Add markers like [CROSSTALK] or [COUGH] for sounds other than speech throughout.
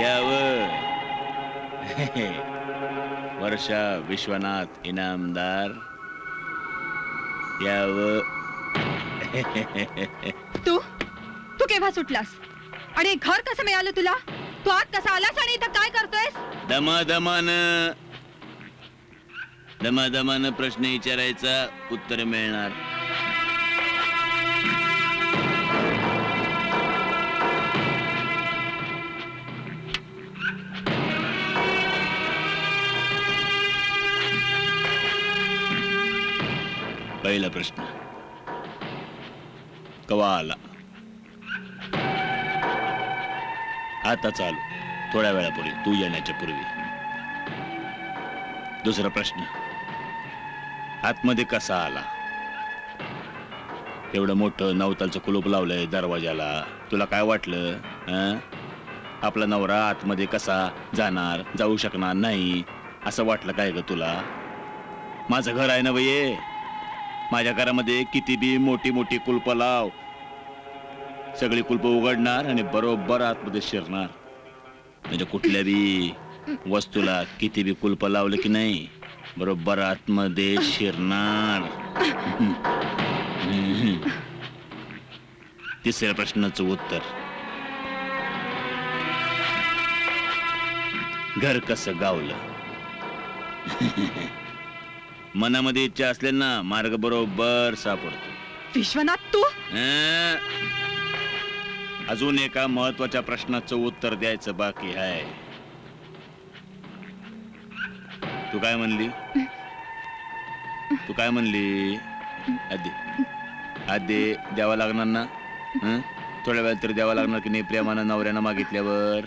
यावं. [LAUGHS] वर्षा विश्वनाथ इनामदार. यावं. [LAUGHS] तू? तू केव्हा सुटलास? आणि घर कसं मिळालं तुला? तू आत कसा आलास आणि इथं काय करतोयस? दमादमान. दमादमान प्रश्न विचारायचा उत्तर मिळणार. प्रश्न. कवा आला? आता चालू. थोड्या वेळापूर्वी तू येण्याच्या पूर्वी. दुसरा प्रश्न. आतमध्ये कसा आला? एवढं मोठं नवतालचं कुलूप लावलंय दरवाजाला तुला काय वाटलं? अं आपला नवरा आतमध्ये कसा जाणार जाऊ शकणार नाही असं वाटलं काय ग तुला? माझं घर आहे ना बये माझ्या घरामध्ये किती बी मोठी मोठी कुलप लाव. सगळी कुलप उघडणार आणि बरोबर आतमध्ये शिरणार. म्हणजे कुठल्या बी वस्तूला किती बी कुलप लावलं की नाही बरोबर आतमध्ये शिरणार. तिसऱ्या प्रश्नाचं उत्तर. घर कसं गावलं? मनामध्ये इच्छा असले ना मार्ग बरोबर सापडतो. विश्वनाथ तू? अं? अजून एका महत्त्वाच्या प्रश्नाचं उत्तर द्यायचं बाकी आहे तू काय म्हणली? तू काय म्हणली? आधी आधी द्यावा लागणार ना? हं? थोड्या वेळ तरी द्यावा लागणार की नाही? प्रेमानं नवऱ्यानं मागितल्यावर?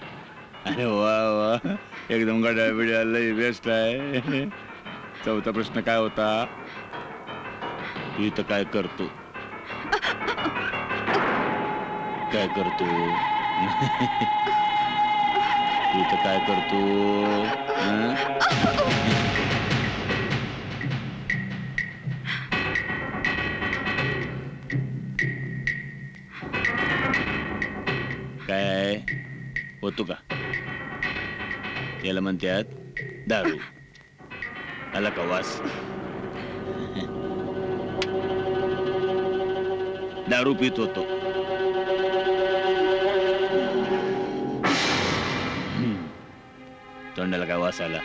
अरे वा वा. एकदम गड्या बिड्या लई बेस्ट आहे. चौथा प्रश्न काय होता? तू इथं काय करतो? काय करतो? तू इथं काय करतो? हं? काय? आहे होतो का? याला म्हणतात दारू. का वास दारू पित होतो. तोंडाला काय वास आला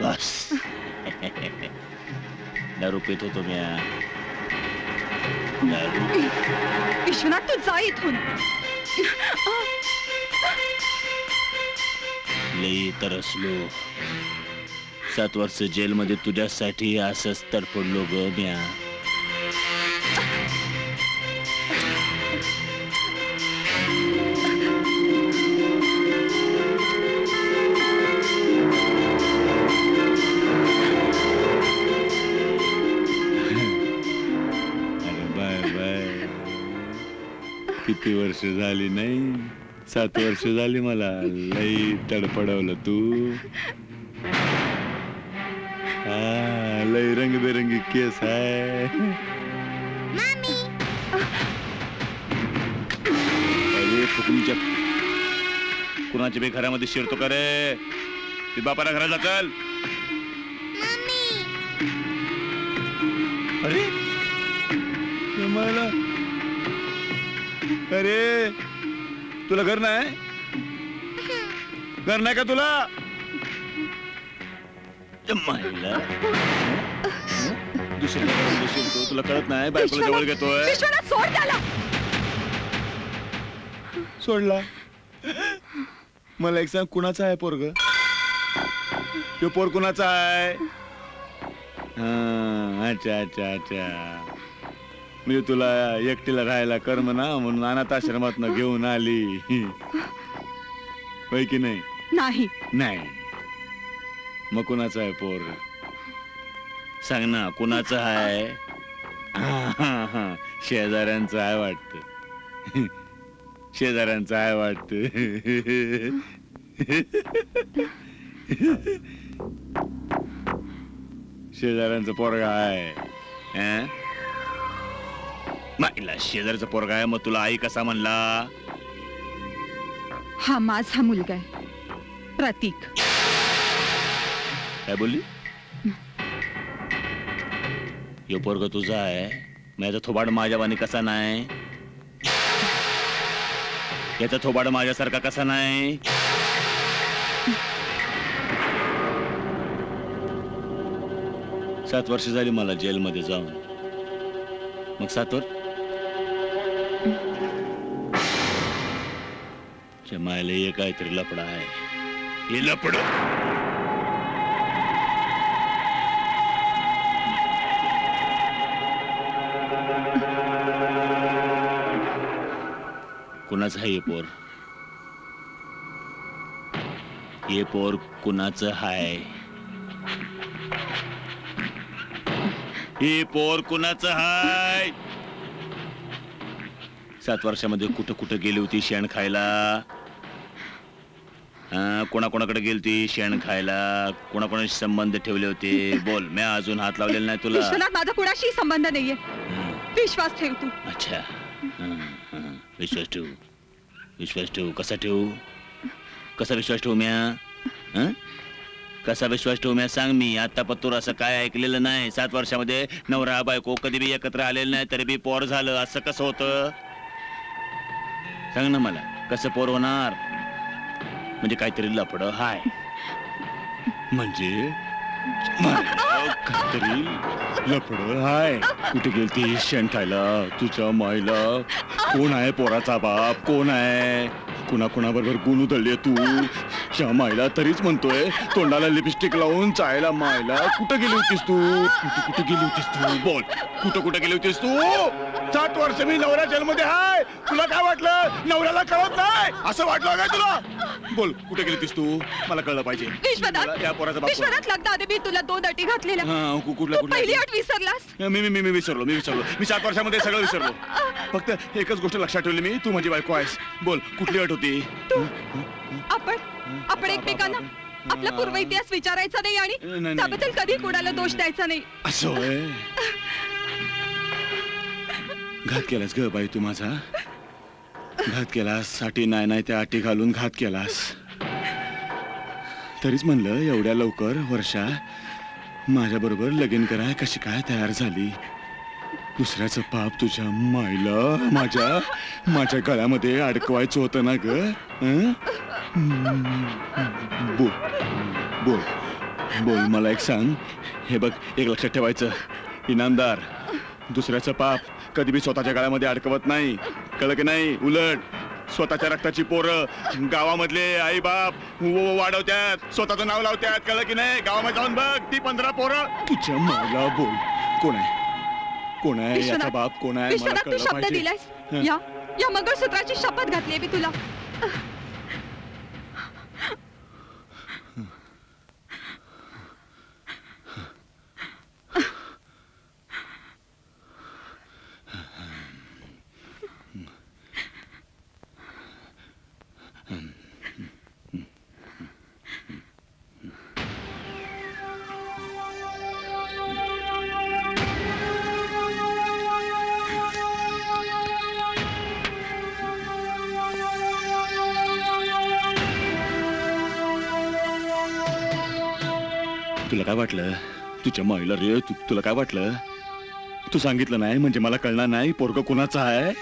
वास दारू पित होतो मी दारू विश्वनाथ तू जा इथून लई तरसलो सात वर्ष जेलमध्ये तुझ्यासाठी असंच तडफडलो ग म्या अरे बाय बाय. किती वर्ष झाली नाही? सात वर्ष झाली मला. लई तडपडवलं तू. हा लई रंगबेरंगी केस आहे अरे तुमच्या कुणाच्या बी घरामध्ये शिरतो का रे ती बापाला घराला चल अरे मला. अरे तुला घर नाही? घर नाही का तुला? महिला तुला कळत नाही? बायकोला जवळ घेतोय? विश्वनाथ सोड त्याला. सोडला? मला एक सांग कुणाचा आहे पोरग? तो पोर कुणाचा आहे? हा, अच्छा अच्छा अच्छा. म्हणजे तुला एकटीला राहायला कर्म ना म्हणून अनाथ आश्रमात घेऊन आली. होय की नाही? नाही. नाही. मग कुणाचा आहे पोर? सांग ना कुणाचं आहे [LAUGHS] [LAUGHS] [LAUGHS] हा, हा, शेजाऱ्यांचं आहे वाटत. शेजाऱ्यांचं आहे वाटत. शेजाऱ्यांचं पोरगा आहे अं? शेजारचा पोरगा आहे मग तुला आई कसा म्हणला? हा माझा मुलगा आहे. प्रतीक. काय बोलली? यो पोरग तुझा आहे. माझा थोबाड माझ्या वाणी कसा नाही? याचा थोबाड माझ्यासारखा कसा नाही? सात वर्ष झाली मला जेलमध्ये जाऊन. मग सात वर्ष मायला हे काहीतरी लपडा आहे. हे लपड कुणाचं आहे हे पोर. हे पोर कुणाचं हाय? हे पोर कुणाचं हाय? सात वर्षामध्ये कुठं कुठं गेली होती शेण खायला? हा, कोणाकोणाकडे गेलती शेण खायला? कोणाकोणाशी संबंध ठेवले होते? बोल मी अजून हात लावलेला नाही तुला. विश्वनाथ माझा कुणाशी संबंध नाहीये. विश्वास ठेव तू. अच्छा. हं, हं. विश्वास ठेवू? विश्वास ठेवू? कसा ठेवू? कसा विश्वास ठेवू म्या? हं? कसा विश्वास ठेवू म्या? सांग मी. आता पत्तूर असं काय ऐकलेलं नाही. सात वर्षामध्ये नवरा बायको कधी बी एकत्र आलेलं नाही तरी बी पोर झालं. असं कसं होतं? सांग ना मला. कसं पोर होणार? म्हणजे काहीतरी लफड. हाय. म्हणजे? मला काहीतरी लफड हाय. कुठे गेलती? शेण तुझ्या मायला. कोण आहे पोराचा बाप? कोण आहे? कुणा कुणाबरोबर गुण उधळली तू? च्या मायला तरीच म्हणतोय तोंडाला लिपस्टिक लावून चायला मायला. कुठं गेली होतीस तू? कुठं कुठं गेली होतीस तू? बोल. कुठं कुठं गेली होतीस तू? सात वर्ष मी नवऱ्या जेलमध्ये हाय तुला काय वाटलं? नवऱ्याला कळत नाही. असं वाटलं काय तुला? बोल कुठे गेली होतीस तू? मला कळलं पाहिजे. मला विश्वनाथ या पोराचा बाप कोण? विश्वनाथ लग्नाआधी मी तुला दोन अटी घातलेल्या. हा, कु- कुठल्या तू पहिली कुठल्या अट विसरलास. मी मी मी मी विसरलो मी विसरलो. मी सात वर्षामध्ये सगळं विसरलो. फक्त एकच गोष्ट लक्षात ठेवली मी तू माझी बायको आहेस. बोल कुठली अट होती? तू आपण आपण एकमेकांना आपला पूर्व इतिहास विचारायचा नाही नाही, आणि नाही. त्याबद्दल कधी कोणाला दोष द्यायचा नाही. असं होय? [LAUGHS] घात केलास ग बाई तू माझा? घात केलाससाठी नाही नाही त्या अटी घालून घात केलास. तरीच म्हणलं एवढ्या लवकर वर्षा माझ्या बरोबर लगीन कराय कशी काय तयार झाली? दुसऱ्याचं पाप तुझ्या मायला माझ्या माझ्या गळ्यामध्ये अडकवायचं होतं ना ग? हं? बोल बोल बोल मला एक सांग. हे बघ एक लक्षात ठेवायचं. इनामदार दुसऱ्याचं पाप कधी बी स्वतःच्या गळ्यामध्ये अडकवत नाही. कळलं की नाही? उलट. स्वतःच्या रक्ताची पोरं गावामधले आई बाप वाढवत्यात. स्वतःचं नाव लावत्यात. कळलं की नाही? गावामध्ये जाऊन बघ ती पंधरा पोरं. तुझ्या माला बोल. कोण आहे? कोण आहे? याचा बाप कोण आहे? मला विश्वनाथ तू कळलं शब्द पाहिजे. दिलायस. या या मंगळसूत्राची शपथ घातली मी तुला. तुला काय वाटलं? तुझ्या माईला रे तुला काय वाटलं? तू सांगितलं नाही म्हणजे मला कळणार नाही पोरग कोणाचा आहे?